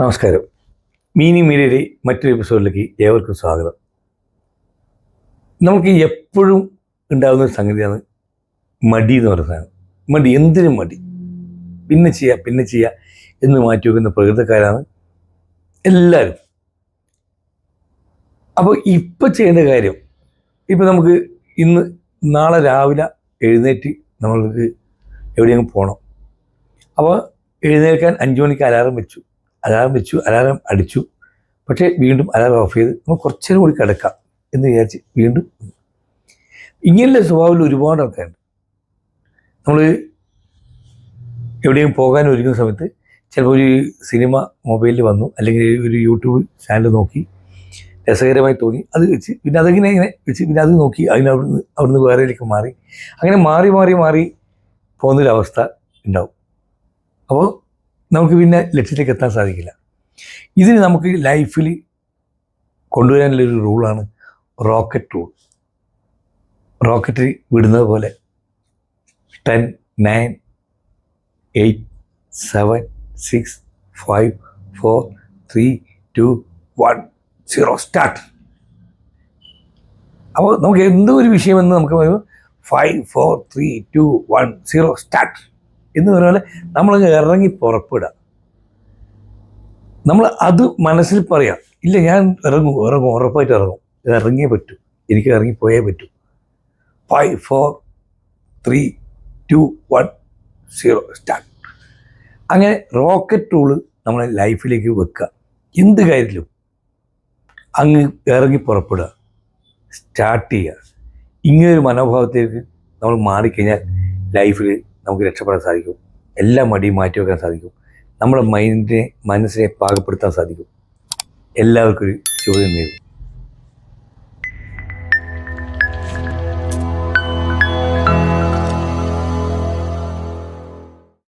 നമസ്കാരം. മീനി മീഡിയയുടെ മറ്റൊരു എപ്പിസോഡിലേക്ക് ഏവർക്കും സ്വാഗതം. നമുക്ക് എപ്പോഴും ഉണ്ടാകുന്ന ഒരു സംഗതിയാണ് മടി എന്ന് പറയുന്ന സാധനം. മടി എന്തിനും മടി. പിന്നെ ചെയ്യുക പിന്നെ ചെയ്യുക എന്ന് മാറ്റി വെക്കുന്ന പ്രകൃതക്കാരാണ് എല്ലാവരും. അപ്പോൾ ഇപ്പം ചെയ്യേണ്ട കാര്യം ഇപ്പം നമുക്ക് ഇന്ന് നാളെ രാവിലെ എഴുന്നേറ്റ് നമ്മൾക്ക് എവിടെയെങ്കിലും പോകണം. അപ്പോൾ എഴുന്നേൽക്കാൻ അഞ്ചു മണിക്ക് അലാറം വെച്ചു. അലാറം വെച്ചു അലാറം അടിച്ചു. പക്ഷേ വീണ്ടും അലാറം ഓഫ് ചെയ്ത് നമുക്ക് കുറച്ചേരം കൂടി കിടക്കാം എന്ന് വിചാരിച്ച് വീണ്ടും ഇങ്ങനെയുള്ള സ്വഭാവത്തിൽ ഒരുപാട് ആൾക്കാരുണ്ട്. നമ്മൾ എവിടെയും പോകാൻ ഒരുങ്ങുന്ന സമയത്ത് ചിലപ്പോൾ ഒരു സിനിമ മൊബൈലിൽ വന്നു അല്ലെങ്കിൽ ഒരു യൂട്യൂബ് ചാനൽ നോക്കി രസകരമായി തോന്നി അത് വെച്ച് പിന്നെ അതിങ്ങനെ ഇങ്ങനെ വെച്ച് പിന്നെ അത് നോക്കി അതിന് അവിടുന്ന് അവിടുന്ന് വേറെയിലേക്ക് മാറി. അങ്ങനെ മാറി മാറി മാറി പോകുന്നൊരവസ്ഥ ഉണ്ടാവും. അപ്പോൾ നമുക്ക് പിന്നെ ലക്ഷ്യത്തിലേക്ക് എത്താൻ സാധിക്കില്ല. ഇതിന് നമുക്ക് ലൈഫിൽ കൊണ്ടുവരാനുള്ളൊരു റൂളാണ് റോക്കറ്റ് റൂൾ. റോക്കറ്റ് വിടുന്നത് പോലെ ten nine eight seven six five four three two one zero start. അപ്പോൾ നമുക്ക് എന്തോ ഒരു വിഷയമെന്ന് നമുക്ക് പറയുമ്പോൾ five four three two one zero start. എന്ന് പറഞ്ഞ നമ്മളങ്ങ് ഇറങ്ങി പുറപ്പെടുക. നമ്മൾ അത് മനസ്സിൽ പറയാം ഇല്ല ഞാൻ ഇറങ്ങും ഇറങ്ങും ഉറപ്പായിട്ട് ഇറങ്ങും. ഇറങ്ങിയേ പറ്റൂ എനിക്ക് ഇറങ്ങിപ്പോയേ പറ്റൂ. Five four three two one zero start അങ്ങനെ റോക്കറ്റ് ടൂൾ നമ്മളെ ലൈഫിലേക്ക് വെക്കുക. എന്ത് കാര്യത്തിലും അങ്ങ് ഇറങ്ങി പുറപ്പെടുക. സ്റ്റാർട്ട് ചെയ്യുക. ഇങ്ങനൊരു മനോഭാവത്തേക്ക് നമ്മൾ മാറിക്കഴിഞ്ഞാൽ ലൈഫിൽ നമുക്ക് രക്ഷപ്പെടാൻ സാധിക്കും. എല്ലാ മടിയും മാറ്റി വെക്കാൻ സാധിക്കും. നമ്മുടെ മൈൻഡിനെ മനസ്സിനെ പാകപ്പെടുത്താൻ സാധിക്കും. എല്ലാവർക്കും ഒരു ചോദ്യം നേരുന്നു.